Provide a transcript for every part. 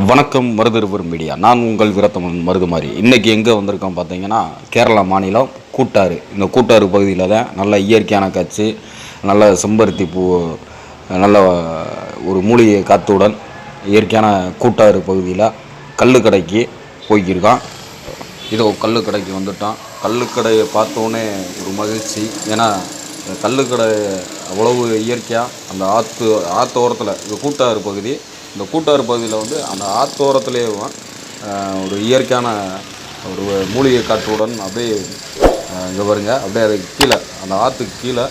வணக்கம் மருதுருவர் மீடியா. நான் உங்கள் விரத்தமன் மருதுமாரி. இன்றைக்கி எங்கே வந்திருக்கோம் பார்த்தீங்கன்னா கேரளா மாநிலம் கூட்டாறு. இந்த கூட்டாறு பகுதியில் தான் நல்ல இயற்கையான காட்சி நல்ல செம்பருத்தி பூ நல்ல ஒரு மூலிகை காத்துடன் இயற்கையான கூட்டாறு பகுதியில் கல்லுக்கடைக்கு போய்க்கிருக்கான். இதோ கல்லுக்கடைக்கு வந்துட்டான். கல்லுக்கடையை பார்த்தோன்னே ஒரு மகிழ்ச்சி. ஏன்னா கல்லுக்கடை அவ்வளவு இயற்கையாக அந்த ஆற்று ஆற்றோரத்தில் இது கூட்டாறு பகுதி. இந்த கூட்டாறு பகுதியில் வந்து அந்த ஆற்றோரத்துலேயே ஒரு இயற்கையான ஒரு மூலிகை காற்றுடன் அப்படியே இங்கே வருங்க அப்படியே அதுக்கு கீழே அந்த ஆற்றுக்கு கீழே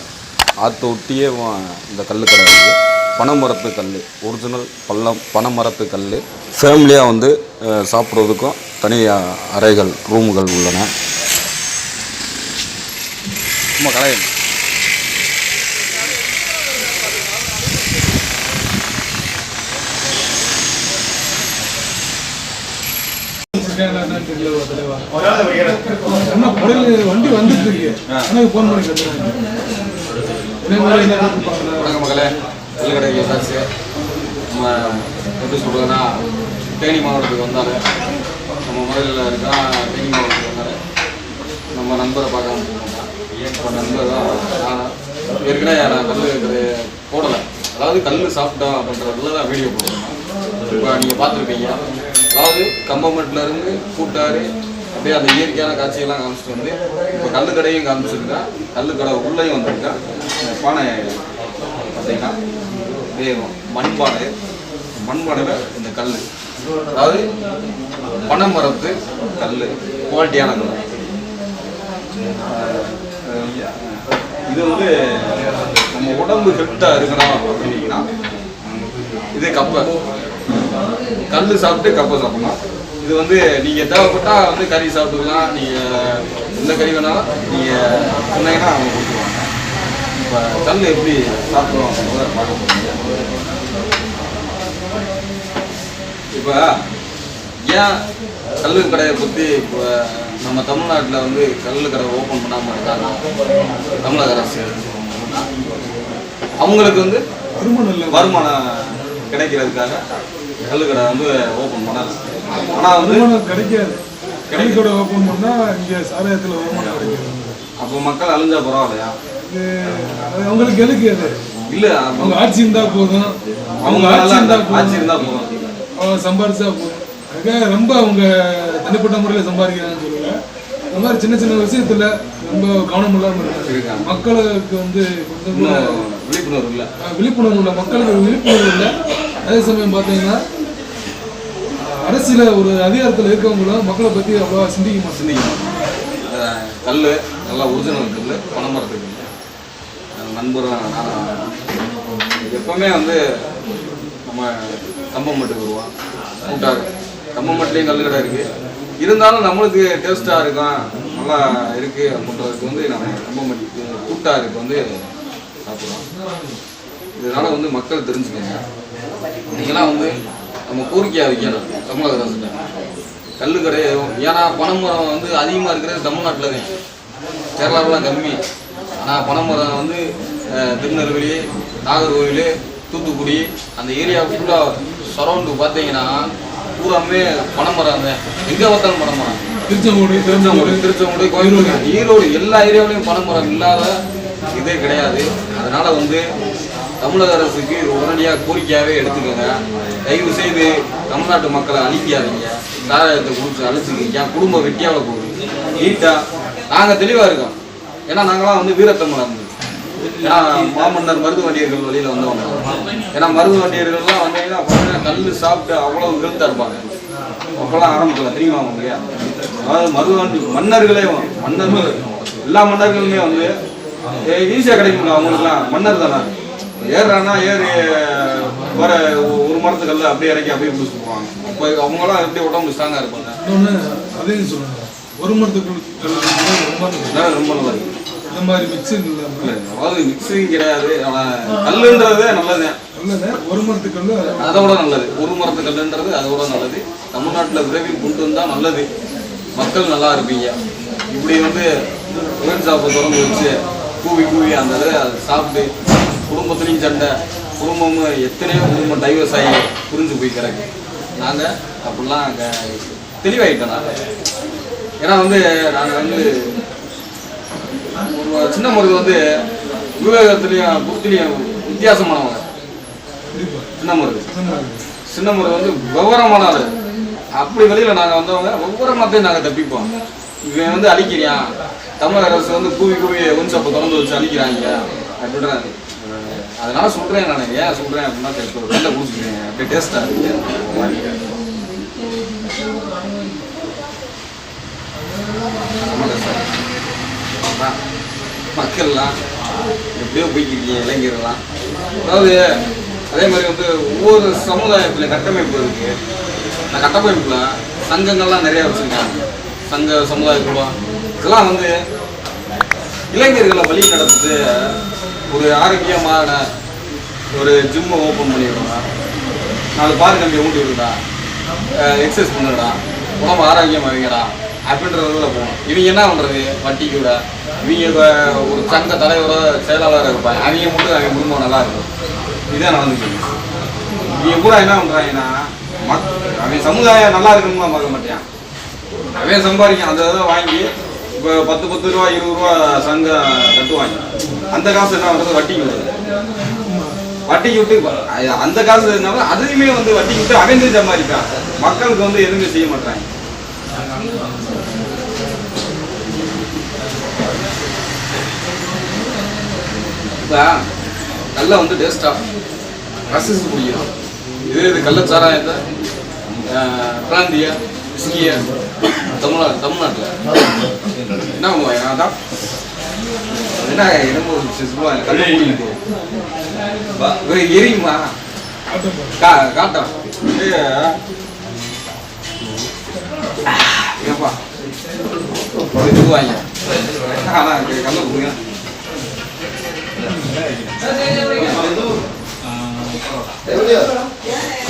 ஆற்று ஒட்டியே இந்த இந்த கல்லுக்கடை இருக்குது பனைமரத்து கல் ஒரிஜினல் பள்ளம் பனைமரத்து கல் ஃபேமிலியாக வந்து சாப்பிட்றதுக்கும் தனி அறைகள் ரூமுகள் உள்ளன. என்ன படகு வண்டி வந்துட்டு இருக்கு. எனக்கு ஃபோன் பண்ணி வணக்கம் மகளே. கல்லுக்கடைக்கு வந்தாச்சு நம்ம எப்படி சொல்கிறதுன்னா தேனி மாவட்டத்துக்கு வந்தார் நம்ம முதல்ல இருக்கா தேனி மாவட்டத்துக்கு வந்தார் நம்ம நண்பரை பார்க்காம போனோம் இப்போ நண்பர் தான். நான் ஏற்கனவே நான் கல் போடலை. அதாவது கல் சாப்பிட்டோம் அப்படின்றதுல தான் வீடியோ போடுறேன் இப்போ நீங்கள் பார்த்துருப்பீங்க. அதாவது கம்பமெட்டில் இருந்து கூட்டாறு அப்படியே அந்த இயற்கையான காட்சியெல்லாம் காமிச்சிட்டு வந்து இப்போ கல்லுக்கடையும் காமிச்சிருக்கா கல்லுக்கடை உள்ளேயும் வந்திருக்கா இந்த பானை பார்த்தீங்கன்னா வேகம் மண்பானை மண்பானையில் இந்த கல் அதாவது பனைமரத்து கல் குவாலிட்டியான கல் இது வந்து நம்ம உடம்பு ஹெல்த்தாக இருக்கணும் அப்படின்னா இது கப்பை கல் சாப்பிட்டு கப்பை சாப்பிடலாம் இது வந்து நீங்கள் தேவைப்பட்டா வந்து கறி சாப்பிட்டுக்கலாம். நீங்கள் எந்த கறி வேணாலும் நீங்கள் சொன்னீங்கன்னா அவங்க கொடுத்துருவாங்க. இப்போ கல் எப்படி சாப்பிடுவோம் பார்க்க போகிறோம் இப்போ ஏன் கல்லு கடையை பற்றி இப்போ நம்ம தமிழ்நாட்டில் வந்து கல்லு கடை ஓப்பன் பண்ணாமல் இருக்காங்க? தமிழக அரசு. அவங்களுக்கு வந்து வருமானம் வருமானம் கிடைக்கிறதுக்காக கல்லு கடை வந்து ஓப்பன் பண்ணல ஆனால் வந்து கிடைக்காது. கடைக்கோட ஓப்பன் பண்ணா இங்க சாராயத்துல வருமானம் கிடைக்காது. அப்போ மக்கள் அழிஞ்சா பரவாயில்லையா? அது அவங்களுக்கு எதுக்கு அது? இல்லை அவங்க ஆட்சி இருந்தா போதும். அவங்க ஆட்சி இருந்தா நல்லா ஆட்சி இருந்தால் போதும். அவங்க சம்பாரிச்சா போதும். அதுக்காக ரொம்ப அவங்க தனிப்பட்ட முறையில் சம்பாதிக்கிறாங்கன்னு சொல்லல. இந்த மாதிரி சின்ன சின்ன விஷயத்துல ரொம்ப கவனம் இல்லாம இருக்காங்க. மக்களுக்கு வந்து கொஞ்சம் விழிப்புணர்வு இல்லை. விழிப்புணர்வு இல்லை. மக்களுக்கு விழிப்புணர்வு இல்லை. அதே சமயம் பார்த்தீங்கன்னா அரசியல ஒரு அதிகாரத்தில் இருக்கவங்களும் மக்களை பற்றி அவ்வளோவா சிந்திக்க சிந்திக்கணும் கல் நல்லா ஒரிஜினல் கல் பனைமரத்து நண்பரும் எப்பவுமே வந்து நம்ம கம்பமட்டுக்கு வருவோம் கூட்டாரு கம்பம்பட்டுலேயும் கல் கடை இருக்குது இருந்தாலும் நம்மளுக்கு டேஸ்ட்டாக இருக்கும் நல்லா இருக்குது அப்படின்றதுக்கு வந்து நம்ம கம்பம்பட்டி கூட்டாருக்கு வந்து சாப்பிடுவோம். இதனால வந்து மக்கள் தெரிஞ்சுக்கோங்க. நீங்களாம் வந்து நம்ம கோரிக்கையாக வைக்கணும். தமிழக அரசுகிட்ட கல்லுக்கடை ஏன்னா பனைமரம் வந்து அதிகமாக இருக்கிறது தமிழ்நாட்டில் தான் கேரளாவெலாம் கம்மி. ஆனால் பனைமரம் வந்து திருநெல்வேலி நாகர்கோவில் தூத்துக்குடி அந்த ஏரியா ஃபுல்லாக சரௌண்டு பார்த்தீங்கன்னா பூராமே பனைமரம் தான் எங்கே பார்த்தாலும் பனைமரம். திருச்செங்கோடு திருச்செங்கோடு திருச்செங்கோடு கோயம்புத்தூர் ஈரோடு எல்லா ஏரியாவிலையும் பனைமரம் இல்லாத இதே கிடையாது. அதனால வந்து தமிழக அரசுக்கு உடனடியாக கோரிக்கையாகவே எடுத்துக்கோங்க. தயவு செய்து தமிழ்நாட்டு மக்களை அழிக்காதீங்க. சாராயத்தை குடிச்சு அழிச்சுக்கீங்க என் குடும்பம் வெட்டியாக போகுது. நீட்டாக நாங்கள் தெளிவாக இருக்கோம். ஏன்னா நாங்களாம் வந்து வீரத்தமிழர் ஏன்னா மாமன்னர் மருது வண்டியர்கள் வழியில் வந்தவங்க. வந்தோம் ஏன்னா மருது வண்டியர்கள்லாம் வந்தீங்கன்னா பார்த்தீங்கன்னா கல் சாப்பிட்டு அவ்வளோ விழுத்தா இருப்பாங்க. அப்போல்லாம் ஆரம்பிக்கல தெரியுமா அவங்க அதாவது மருதுவண்டி மன்னர்களே மன்னர்கள் எல்லா மன்னர்களுமே வந்து ஈஸியாக கிடைக்கும் அவங்களுக்குலாம் மன்னர் தானே. ஏறுறான்னா ஏறி வர ஒரு மரத்துக்கல்ல அப்படியே இறக்கி அப்படியே பிடிச்சி போவாங்க அப்போ அவங்களாம் எப்படி உடம்பு ஸ்ட்ராங்காக இருப்பாங்க? இன்னொன்று அதையும் சொல்லுங்க. ஒரு மரத்துக்கு. ரொம்ப நல்லா இருக்கு இந்த மாதிரி மிக்சிங் இல்லாமல் இல்ல, அதாவது மிக்சிங் கிடையாது. கல்லுன்றதே நல்லது. ஒரு மரத்துக்கு அதோட நல்லது. ஒரு மரத்து கல்லுன்றது அதோட நல்லது. தமிழ்நாட்டில் விரைவில் கொண்டு வந்தால் நல்லது. மக்கள் நல்லா இருப்பீங்க. இப்படி வந்து ஷாப்பை திறந்து வச்சு கூவி கூவி அந்த இதை அதை சாப்பிட்டு குடும்பத்துலேயும் சண்டை குடும்பமும் எத்தனையோ குடும்பம் டைவர்ஸ் ஆகி புரிஞ்சு போய் கிடக்கு. நாங்கள் அப்படிலாம் அங்கே தெளிவாயிட்டோம் நான் ஏன்னா வந்து நாங்கள் வந்து ஒரு சின்ன முருகன் வந்து விவேகத்துலேயும் புத்திலையும் வித்தியாசமானவங்க. சின்ன முருகு சின்ன முருகன் வந்து விவரமான ஆள். அப்படி வெளியில் நாங்கள் வந்தவங்க விவரமாத்தையும் நாங்கள் தப்பிப்போம். இவன் வந்து அழிக்கிறியான் தமிழக அரசு வந்து கூவி கூவி கொஞ்சம் அப்போ திறந்து வச்சு அழிக்கிறாங்க அப்படின்றாங்க. அதனால சொல்கிறேன் நான். ஏன் சொல்கிறேன் அப்படின்னா சரி, இப்போ வெளில குடிச்சிக்கிறேன் அப்படியே டேஸ்ட்டாக இருக்கு. மக்கள்லாம் எப்படியோ போய்க்கிறீங்க இளைஞர்கள்லாம். அதாவது அதே மாதிரி வந்து ஒவ்வொரு சமுதாயத்தில் கட்டமைப்பு இருக்கு. அந்த கட்டமைப்பில் சங்கங்கள்லாம் நிறைய வச்சுருக்காங்க. சங்க சமுதாய குழுவம் இதெல்லாம் வந்து இளைஞர்களை வழி நடத்துறது ஒரு ஆரோக்கியமான ஒரு ஜிம்மை ஓப்பன் பண்ணிவிடுங்க நாலு பாரு கம்பியை ஊட்டி விடுடா எக்ஸசைஸ் பண்ணுடா உடம்பு ஆரோக்கியமாக வைங்கடா அப்படின்றதுல போகணும். இவங்க என்ன பண்ணுறது வட்டி கூட. இவங்க ஒரு சங்க தலைவரோ செயலாளராக இருப்பாங்க. அவங்க மட்டும் அவங்க குடும்பம் நல்லா இருக்கும். இதுதான் நடந்துச்சு. இவங்க கூட என்ன பண்ணுறாங்கன்னா மக் அவன் சமுதாயம் நல்லா இருக்கணும்னு பார்க்க மாட்டேன். அவன் சம்பாதிக்கும் அந்த இதை வாங்கி இப்போ பத்து பத்து ரூபா இருபது ரூபா சங்கம் கட்டுவாங்க. அந்த காசு என்ன பண்ணுறது வட்டிக்கு வருது வட்டிக்கு விட்டு அந்த காசு என்ன அதையுமே வந்து வட்டிக்கு விட்டு அவன் தான் சம்பாதிப்பான் மக்களுக்கு வந்து எதுவுமே செய்ய மாட்டாங்க. இப்போ கல்லை வந்து டேஸ்ட்டாக ரசிச்சு குடிக்கிறோம் இதே இது கள்ளச்சாராயத்தை பிராந்திய விஸ்கிய tống là tống là nào người nào đắp cái này nó một sự sự loài các gì vậy người gì mà. Cá cá đó cái gì cái quả cái gì vậy, cái này à? À, cái cái loại gì Hãy cái gì vậy Ghiền Mì Gõ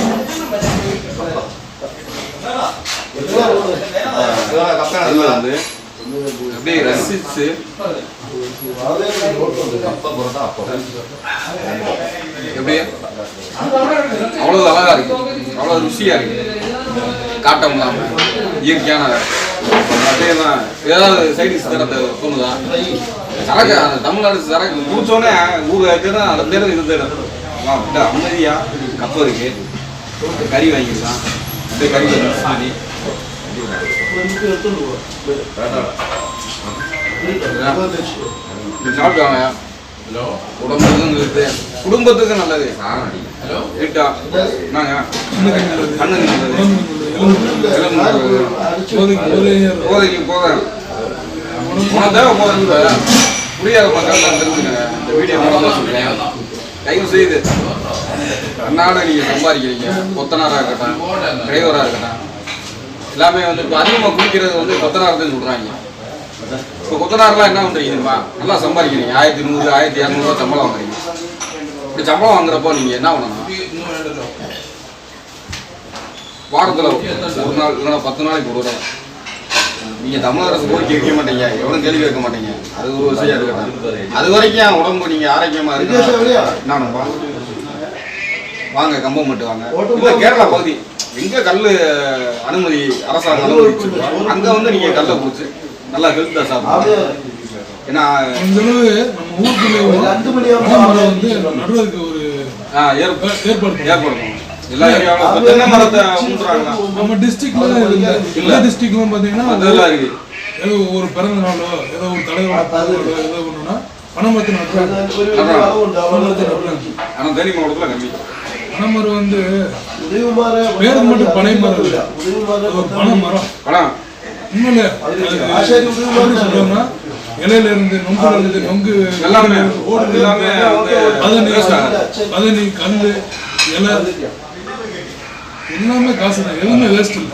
கல்ல வந்து அப்படியே ரசிச்சு எப்படி அவ்வளோ அழகா இருக்கு அவ்வளோ ருசியா இருக்கு காட்டம் இல்லாம இயற்கையான அதே தான் ஏதாவது சைடிஸ் தரத்தை தோணுதா சரக்கு அந்த தமிழ்நாடு சரக்கு குடிச்சோடனே ஊர் தான் அதை தேடும் இது தேடும் வா, அமைதியா கப்பு இருக்கு கறி வாங்கிக்கலாம் அப்படியே கறி பண்ணி சாப்பிட்டாங்க உடம்புக்கும் நல்லது. நல்லது வீட்டா என்னங்க? கண்ணுக்கு நல்லது போதைக்கு போதையே இரு. போதைக்கு போத உனக்கு தேவை போதை புரியாத மக்கள் தான் தெரிஞ்சுக்கங்க இந்த வீடியோ மூலமா சொல்றேன் தயவு செய்து அன்னாட நீங்க சம்பாதிக்கிறீங்க. கொத்தனாரா இருக்கட்டும் டிரைவரா இருக்கட்டும். எல்லாமே வந்து இப்போ அதிகமாக குடிக்கிறது வந்து கொத்தனார் தான் சொல்றாங்க. இப்போ கொத்தனார்லாம் என்ன பண்றீங்க தெரியுமா? நல்லா சம்பாதிக்கிறீங்க. ஆயிரத்தி நூறு ஆயிரத்தி இரநூறுவா சம்பளம் வாங்குறீங்க. இப்படி சம்பளம் வாங்குறப்போ நீங்க என்ன பண்ணணும்? வாரத்தில் ஒரு நாள் இல்லைன்னா பத்து நாளைக்கு ஒரு தடவை. நீங்க தமிழக அரசு கோரிக்கை வைக்க மாட்டீங்க. எவனும் கேள்வி கேட்க மாட்டீங்க. அது ஒரு விஷயம் இருக்கட்டும் அது வரைக்கும் உடம்பு நீங்க ஆரோக்கியமா இருக்கு? நானும்பா வாங்க கம்பம் மட்டும் வாங்க. இல்ல கேரளா பகுதி. எங்க கல்லு அனுமதி அரசாங்கம் அனுமதி அங்க வந்து நீங்க கல்லை குடிச்சு நல்லா ஹெல்த்தா சாப்பிடுங்க. ஏன்னா அளவு நம்ம ஊருக்குள்ளே மரம் வந்து நடுவதற்கு ஒரு ஏற்பாடு. ஏற்படுத்தும் எல்லா ஏரியாவிலும் தென்னை மரத்தை ஊன்றாங்களா நம்ம டிஸ்ட்ரிக்ட்ல எல்லா டிஸ்ட்ரிக்ட்லும் பாத்தீங்கன்னா அதெல்லாம் இருக்கு. ஏதோ ஒரு பிறந்த நாளோ ஏதோ ஒரு தலைவரோட ஏதோ ஒண்ணுன்னா பனைமரத்தை நடுறாங்க பனைமரத்தை நடுறாங்க ஆனா தேனி மாவட்டத்துல கம்மி பனைமரம் வந்து பேருக்கு மட்டும் பனை மரம் இல்லை அது ஒரு பனை மரம் பணம் உண்மையில சொல்றோம்னா இலையில இருந்து நொங்குல இருந்து நொங்கு எல்லாமே ஓடுது எல்லாமே பதனி. பதனி கல்லு இலை. எல்லாமே காசு தான் எதுவுமே வேஸ்ட் இல்லை.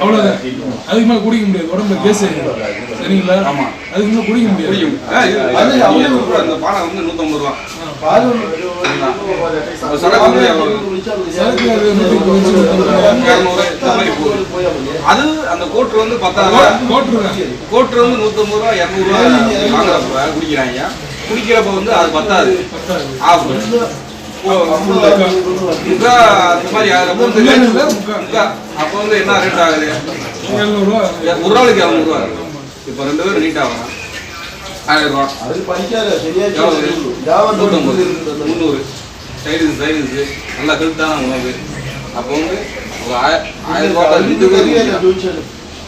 அவ்வளோதான் அதுக்கு மேலே குடிக்க முடியாது. உடம்புல கேஸ். சரிங்களா? ஆமா. அதுக்கு மேலே குடிக்க முடியாது. ரூபா, இந்த பானை வந்து நூற்றம்பது ரூபா. அது அந்த கோட்ரு வந்து பத்தாயிரம் கோட்ரு வந்து நூற்றம்பது ரூபா இரநூறுவா வாங்குறப்ப குடிக்கிறாங்க. குடிக்கிறப்ப வந்து அது பத்தாது. ஆஃப் முக்கா அந்த மாதிரி முக்கா முக்கா. முக்கா அப்போ வந்து என்ன ரேட் ஆகுது? எழுநூறுவா ஒரு நாளுக்கு இப்போ ரெண்டு பேரும் நீட்டாக வரும் ஆயிரம் ரூபா. நூற்றம்பது. முந்நூறு. சைடுஸ் சைடுஸு நல்லா ஹெல்த்தான உணவு. அப்போ வந்து ஆயிரம் ரூபா ரெண்டு பேரும்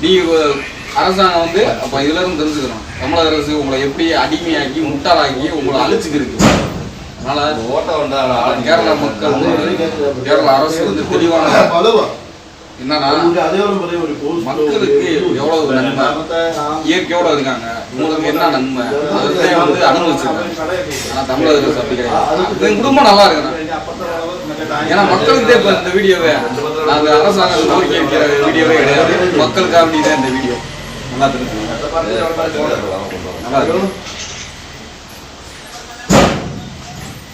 நீங்கள் அரசாங்கம் வந்து அப்போ இதுல இருந்து தெரிஞ்சுக்கணும். தமிழக அரசு உங்களை எப்படி அடிமையாக்கி முட்டாளாக்கி உங்களை அழிச்சுக்கிருக்கு அதனால கேரளா மக்கள் கேரள அரசு வந்து தெளிவான என்னன்னா மக்களுக்கு எவ்வளவு நன்மை? இயற்கையோட இருக்காங்க. உங்களுக்கு என்ன நன்மை? வந்து அனுபவிச்சிருக்காங்க. ஆனா தமிழக அரசு அப்படி கிடையாது என் குடும்பம் நல்லா இருக்கணும் ஏன்னா மக்களுக்கு இப்ப இந்த வீடியோவே நாங்க அரசாங்கம் கோரிக்கை வைக்கிற வீடியோவே கிடையாது. மக்களுக்காக வேண்டி தான் இந்த வீடியோ. நல்லா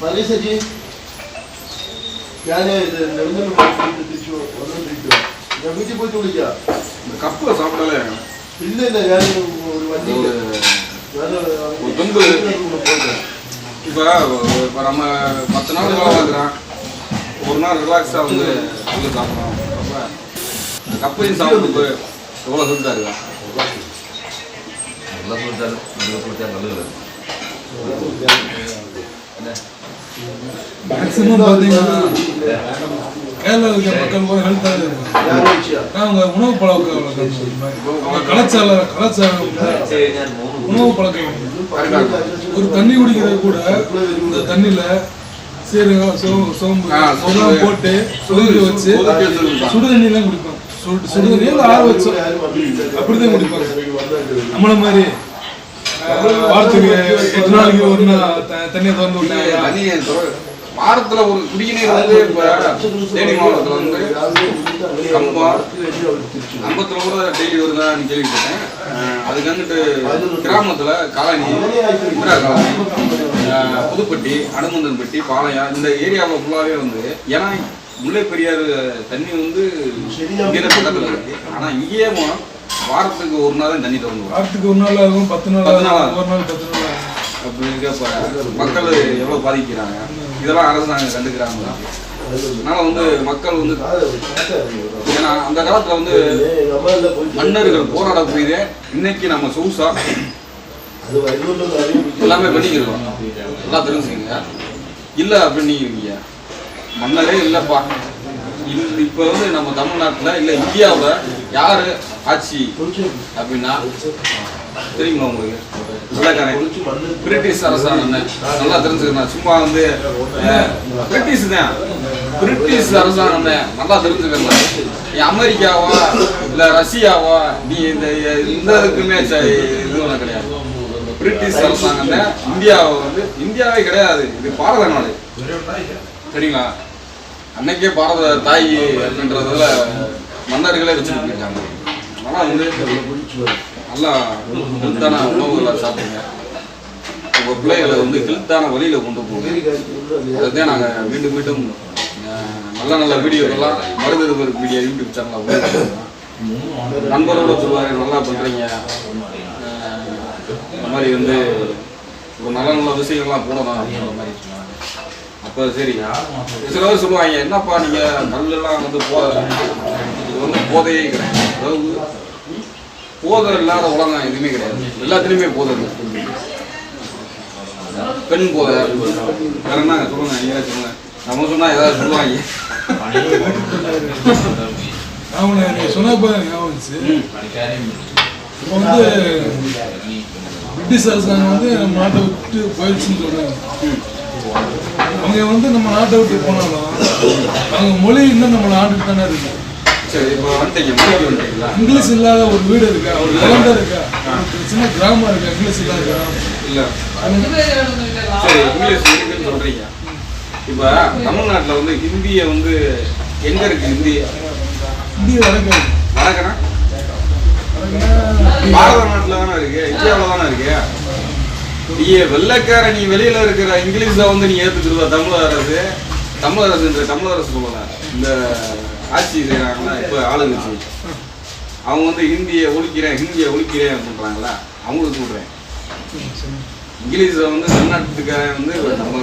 മലേഷ്യ ജി ഞാൻ ഇത് നെടുങ്കൽ പോയിട്ട് തിരിച്ചു വന്നോണ്ടിരിക്കുക ഞാൻ വീട്ടിൽ പോയിട്ട് വിളിക്കാം இந்த கப்புல சாப்பிட்டாலே ഇല്ല ഇല്ല ഞാൻ ഒരു വണ്ടി ஒரு ஒரு துண்டு പോയിട്ടാ இப்போ இப்போ நம்ம பத்து நாள் வேலை பார்க்குறோம் ஒரு நாள் ரிலாக்ஸாக வந்து வந்து சாப்பிட்றோம் அப்போ இந்த கப்பையும் சாப்பிட்டு எவ்வளோ ஹெல்த்தாக இருக்கா மேக்ஸிமம் பார்த்தீங்கன்னா மக்கள் கூட ஹெல்த்தாக இருப்பாங்க உணவு பழக்கம் அவங்க கலாச்சார கலாச்சாரம் உணவு பழக்கம். ஒரு தண்ணி குடிக்கிறது கூட இந்த தண்ணியில சீரகம் சோம்பு சோம்பு. போட்டு சுடுதண்ணி வச்சு சுடுதண்ணி தான் குடிப்பாங்க. சுடு சுடுதண்ணி ஆறு வச்சோம் அப்படிதான் குடிப்பாங்க. நம்மள மாதிரி வாரத்துக்கு எட்டு நாளைக்கு ஒரு நாள் த- தண்ணியை திறந்து விட்டாங்க வாரத்தில் ஒரு குடிநீர் வந்து தேனி மாவட்டத்தில் வந்து கம்பம் கம்பத்தில் கூட டெய்லி வருதான்னு கேள்விப்பட்டேன். அதுக்கு வந்துட்டு கிராமத்தில் காலனி இந்திரா காலனி புதுப்பட்டி அனுமந்தன்பட்டி பாளையம் இந்த ஏரியாவில் ஃபுல்லாகவே வந்து ஏன்னா முல்லை பெரியாறு தண்ணி வந்து பக்கத்தில் இருக்கு. ஆனால் இங்கேயே வாரத்துக்கு ஒரு நாள் தண்ணி திறந்து. வாரத்துக்கு ஒரு நாள் ஆகும் பத்து நாள் பத்து நாள். ஒரு நாள் பத்து நாள் அப்படி இருக்கப்ப மக்கள் எவ்வளோ பாதிக்கிறாங்க? இதெல்லாம் அரசாங்கம் கண்டுக்கிறாங்க. அதனால வந்து மக்கள் வந்து ஏன்னா அந்த காலத்தில் வந்து மன்னர்கள் போராட போயிதே இன்னைக்கு நம்ம சொகுசா எல்லாமே பண்ணிக்கிறோம். எல்லாம் தெரிஞ்சுக்கங்க இல்லை அப்படின்னீங்க மன்னரே இல்லைப்பா. இல் இப்போ வந்து நம்ம தமிழ்நாட்டில் இல்லை இந்தியாவில் யார் ஆட்சி அப்படின்னா தெரியுமா உங்களுக்கு? பிரிட்டிஷ் அரசாங்கம் நல்லா தெரிஞ்சுக்கணும். சும்மா வந்து பிரிட்டிஷ் தான். பிரிட்டிஷ் அரசாங்கம் தான் நல்லா தெரிஞ்சுக்கணும். நீ அமெரிக்காவா இல்ல ரஷ்யாவா? நீ இந்த இந்த இதுக்குமே இதுவெல்லாம் இது ஒன்றும் கிடையாது. பிரிட்டிஷ் அரசாங்கம் தான் இந்தியாவை வந்து இந்தியாவே கிடையாது. இது பாரத நாடு. சரிங்களா அன்னைக்கே பாரத தாய் அப்படின்றதுல மன்னர்களே வச்சுட்டு ஆனால் வந்து நல்லா ஹெல்த்தான உணவுகளை சாப்பிடுங்க. உங்கள் பிள்ளைகளை வந்து ஹெல்த்தான வழியில் கொண்டு போகுது அதை நாங்கள் மீண்டும் மீண்டும் நல்ல நல்ல வீடியோக்கெல்லாம் மருந்து மீடியா யூடியூப் சேனலில் நண்பரோட சொல்லுவாங்க நல்லா பண்ணுறீங்க இந்த மாதிரி வந்து ஒரு நல்ல நல்ல விஷயங்கள்லாம் போனதான் அப்படின்ற மாதிரி. சொன்னாங்க அப்போ சரி. சில பேர் சொல்லுவாங்க என்னப்பா நீங்கள் கல்லெல்லாம் வந்து போ இது வந்து போதையே கிடையாது. அதாவது போதை இல்லாத உலகம் எதுவுமே கிடையாது. எல்லாத்துலேயுமே போதை பெண் போதை. வேற என்ன சொல்லுங்க? நீங்களே சொல்லுங்க. நம்ம சொன்னா ஏதாவது சொல்லுவாங்க. சொன்னப்ப. இப்போ வந்து பிரிட்டிஷ் அரசாங்கம் வந்து நம்ம நாட்டை விட்டு போயிடுச்சுன்னு சொல்றாங்க. அவங்க வந்து நம்ம நாட்டை விட்டு போனாலும் அவங்க மொழி இன்னும் நம்ம நாட்டுக்கு தானே இருக்கு. இங்கிலீஷ் இல்லாத ஒரு வீடு இருக்கா? ஒரு குழந்தை இருக்கா? சின்ன கிராமம் இருக்கா? இங்கிலீஷ் இல்லாத கிராமம்? இல்ல. சரி இங்கிலீஷ் இருக்குன்னு சொல்றீங்க. இப்போ தமிழ்நாட்டுல வந்து ஹிந்தியை வந்து எங்க இருக்கு ஹிந்தி இந்திய வழக்கம் வடக்கனா? பாரத நாட்டுல தானே இருக்கு. இந்தியாவில் தானே இருக்கு. நீ வெள்ளக்கார நீ வெளியில இருக்கிற இங்கிலீஷ்ல வந்து நீ ஏத்துக்கிடுவ தமிழ் அரசு தமிழ் அரசுன்ற தமிழ் அரசு சொல்லல இந்த ஆட்சி செய்யறாங்களா இப்ப ஆளுங்கட்சி. அவங்க வந்து ஹிந்தியை ஒழிக்கிறேன் ஹிந்தியை ஒழிக்கிறேன் அப்படின்றாங்களா? அவங்களுக்கு சொல்றேன். இங்கிலீஷை வந்து தமிழ்நாட்டுக்காரன் வந்து நம்ம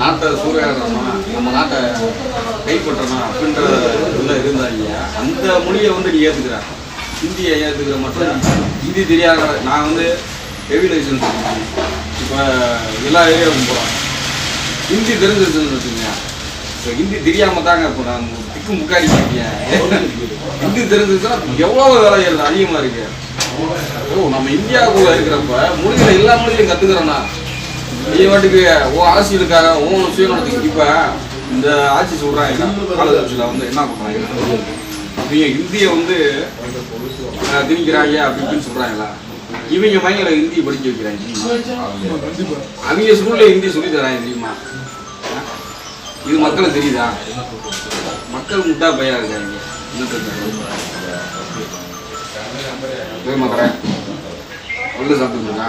நாட்டை சூறையாடுறோமா நம்ம நாட்டை கைப்பற்றணும்? அப்படின்ற இதில் இருந்தாங்க அந்த மொழியை வந்து நீ ஏற்றுக்கிற ஹிந்தியை ஏற்றுக்கிற மட்டும் ஹிந்தி தெரியாத நான் வந்து ஹெவி லைசன்ஸ் இப்போ எல்லா ஏரியாவுக்கும் போகிறான் ஹிந்தி தெரிஞ்சிருச்சுன்னு வச்சுக்கோங்க. இப்போ ஹிந்தி தெரியாமல் தாங்க இப்போ நான் திக்கு முக்காடி இருக்கேன் ஹிந்தி தெரிஞ்சிருச்சுன்னா எவ்வளோ வேலை ஏறுது? அதிகமாக இருக்கு. ஓ நம்ம இந்தியாவுக்குள்ள இருக்கிறப்ப மொழிகளை எல்லா மொழியும் கத்துக்கிறோம்னா நீ வாட்டுக்கு ஓ அரசியலுக்காக ஓ சுயநலத்துக்கு இப்போ இந்த ஆட்சி சொல்கிறாங்க காலதாட்சியில் வந்து என்ன பண்ணுறாங்க நீங்கள் ஹிந்தியை வந்து திணிக்கிறாங்க அப்படின்னு சொல்கிறாங்களா இவங்க மையங்களை ஹிந்தி படிக்க வைக்கிறாங்க. அவங்க ஸ்கூல்ல ஹிந்தி சொல்லி தராங்க தெரியுமா? இது மக்களுக்கு தெரியுதா? மக்கள் முட்டா பையா இருக்காங்க. என்ன போய் மக்களே உள்ள சாப்பிட்டுருக்கா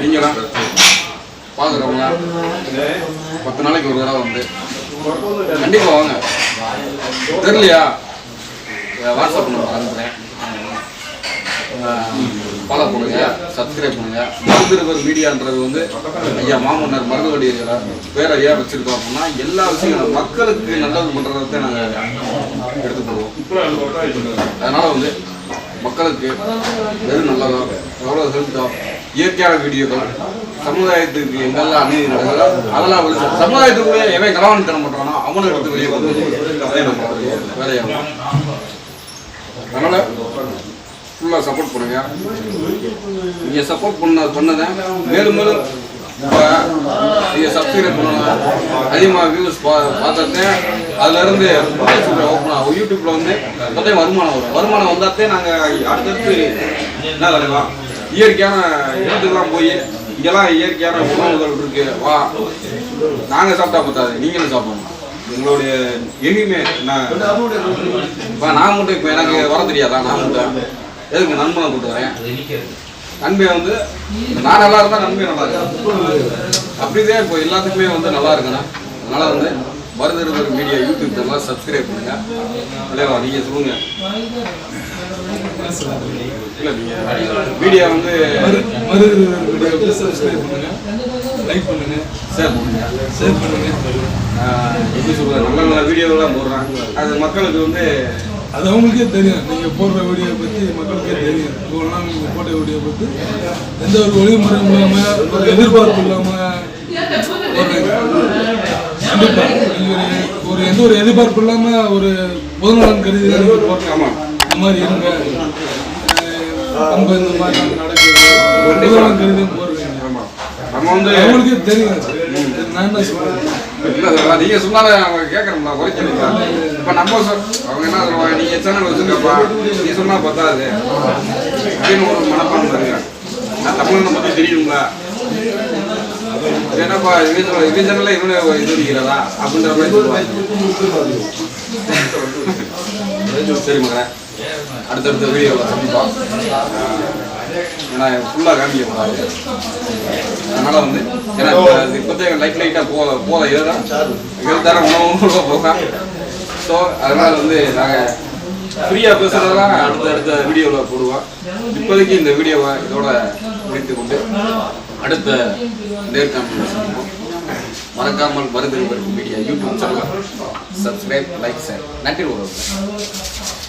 நீங்களாம் பார்க்குறவங்களா பத்து நாளைக்கு ஒரு தடவை வந்து. கண்டிப்பாக வாங்க. தெரியலையா? வாட்ஸ்அப் நம்பர் அனுப்புகிறேன் ஃபாலோ பண்ணுங்க சப்ஸ்கிரைப் பண்ணுங்க. மருந்திருவர் மீடியான்றது வந்து ஐயா மாமன்னர் மருதுவடி பேர் ஐயா வச்சிருக்கோம் அப்படின்னா எல்லா விஷயங்களும் மக்களுக்கு நல்லது பண்ணுறதை நாங்கள் எடுத்துக்கொள்வோம். அதனால வந்து மக்களுக்கு வெறும் நல்லதோ எவ்வளோ ஹெல்த்தோ இயற்கையான வீடியோக்கள் சமுதாயத்துக்கு எங்கெல்லாம் அநீதி நடக்குதோ அதெல்லாம் வந்து சமுதாயத்துக்குள்ளே எவன் கலவாணித்தனம் பண்ணுறானோ அவனை எடுத்து வெளியே வந்து அதே நம்ம வேலையாகும் அதனால் ஃபுல்லாக சப்போர்ட் பண்ணுங்க. நீங்கள் சப்போர்ட் பண்ண பண்ணதை மேலும் மேலும் இப்போ நீங்கள் சப்ஸ்கிரைப் பண்ணணும் அதிகமாக வியூஸ் பா பார்த்தாத்தே அதுலேருந்து ஓப்பன் ஆகும். யூடியூப்பில் வந்து மொத்தம் வருமானம் வரும். வருமானம் வந்தாத்தே நாங்கள் அடுத்தடுத்து என்ன விளையலாம் இயற்கையான இடத்துக்கெல்லாம் போய் இங்கெல்லாம் இயற்கையான உணவுகள் இருக்கு. வா. நாங்கள் சாப்பிட்டா பத்தாது. நீங்களும் சாப்பிடணும். உங்களுடைய எங்கேயுமே நான் இப்போ நான் மட்டும் இப்போ எனக்கு வர தெரியாதா? நான் மட்டும். எதுக்கு நண்பனை கூட்டு வரேன் நன்மை வந்து நான் நல்லா இருந்தா நன்மை நல்லா இருக்கும் அப்படிதான் இப்போ எல்லாத்துக்குமே வந்து நல்லா இருக்கணும் அதனால வந்து மருந்திருவர் மீடியா யூடியூப் சேனல் சப்ஸ்கிரைப் பண்ணுங்க. இல்லையா நீங்க சொல்லுங்க. இல்ல நீங்க மீடியா வந்து மறு மறு வீடியோவுக்கு சப்ஸ்கிரைப் பண்ணுங்க. லைக் பண்ணுங்க. ஷேர் பண்ணுங்க. ஷேர் பண்ணுங்க. எப்படி சொல்றது? நல்ல நல்ல வீடியோலாம் போடுறாங்க. அது மக்களுக்கு வந்து அது அவங்களுக்கே தெரியும். நீங்க போடுற வீடியோ பத்தி மக்களுக்கே தெரியும். இவ்வளவு நாள் நீங்க போட்ட வீடியோ பத்தி. எந்த ஒரு ஒளிமுறையும் இல்லாம ஒரு எதிர்பார்ப்பு இல்லாம போடுறீங்க? கண்டிப்பா. நீங்க ஒரு- எந்த ஒரு எதிர்பார்ப்பு இல்லாம ஒரு பொதுநலன் கருதி தான் நீங்க போடுறீங்க. ஆமா. இந்த மாதிரி இருங்க. நம்ம இந்த மாதிரி நடக்குது. பொதுநலன் கருதி போடுறீங்க. அவங்களுக்கே தெரியும். நான் என்ன சொல்றேன். இல்லை சார் நீங்க சொன்னாலும் அவங்க கேட்கணும்ல குறைக்கணும்ல இப்போ நம்ம சொல் அவங்க என்ன சொல்லுவாங்க நீங்க சேனல் வச்சிருக்கப்பா நீ சொன்னா பத்தாது. அப்படின்னு ஒரு மனப்பான்மை நான் தமிழனை பத்தி தெரியுங்களா என்னப்பா இவன் சொல்ல இவன் சேனல்ல இவனு இது இருக்கிறதா அப்படின்ற மாதிரி சொல்லுவாங்க. சரி அடுத்தடுத்த வீடியோவில் சந்திப்போம். ஏன்னா ஃபுல்லாக காமிக்க கூடாது. அதனால் வந்து ஏன்னா இப்ப- இப்போதே லைட் லைட்டாக போகல போத இதுதான். ஹெல்த்தான உணவும் போக ஸோ அதனால் வந்து நாங்கள் ஃப்ரீயாக பேசுகிறதெல்லாம் அடுத்த அடுத்த வீடியோவில் போடுவோம். இப்போதைக்கு இந்த வீடியோவை இதோட முடித்து கொண்டு அடுத்த நேர்காணல் சந்திப்போம். மறக்காமல் மருந்து media YouTube channel subscribe like sir நன்றி உறவுகள்.